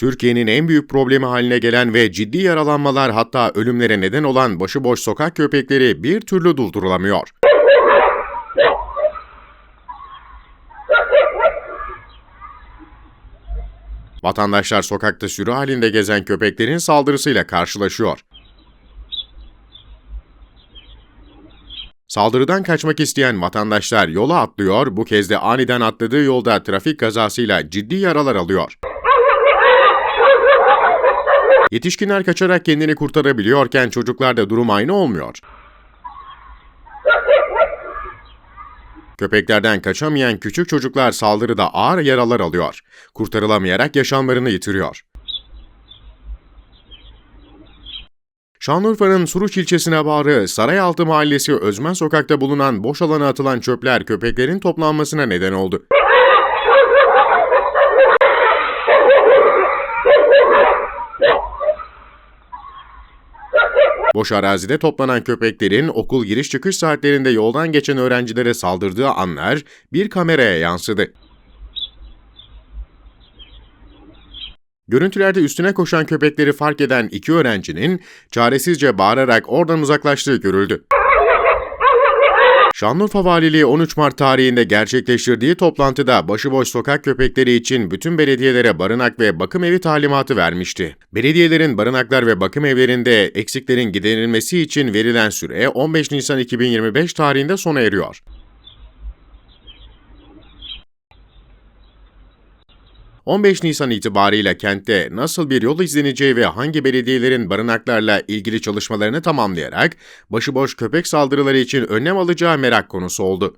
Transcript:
Türkiye'nin en büyük problemi haline gelen ve ciddi yaralanmalar hatta ölümlere neden olan başıboş sokak köpekleri bir türlü durdurulamıyor. Vatandaşlar sokakta sürü halinde gezen köpeklerin saldırısıyla karşılaşıyor. Saldırıdan kaçmak isteyen vatandaşlar yola atlıyor, bu kez de aniden atladığı yolda trafik kazasıyla ciddi yaralar alıyor. Yetişkinler kaçarak kendini kurtarabiliyorken çocuklarda durum aynı olmuyor. Köpeklerden kaçamayan küçük çocuklar saldırıda ağır yaralar alıyor. Kurtarılamayarak yaşamlarını yitiriyor. Şanlıurfa'nın Suruç ilçesine bağlı Sarayaltı Mahallesi Özmen Sokak'ta bulunan boş alana atılan çöpler köpeklerin toplanmasına neden oldu. Boş arazide toplanan köpeklerin okul giriş çıkış saatlerinde yoldan geçen öğrencilere saldırdığı anlar bir kameraya yansıdı. Görüntülerde üstüne koşan köpekleri fark eden iki öğrencinin çaresizce bağırarak oradan uzaklaştığı görüldü. Şanlıurfa Valiliği 13 Mart tarihinde gerçekleştirdiği toplantıda başıboş sokak köpekleri için bütün belediyelere barınak ve bakım evi talimatı vermişti. Belediyelerin barınaklar ve bakım evlerinde eksiklerin giderilmesi için verilen süre 15 Nisan 2025 tarihinde sona eriyor. 15 Nisan itibariyle kentte nasıl bir yol izleneceği ve hangi belediyelerin barınaklarla ilgili çalışmalarını tamamlayarak başıboş köpek saldırıları için önlem alacağı merak konusu oldu.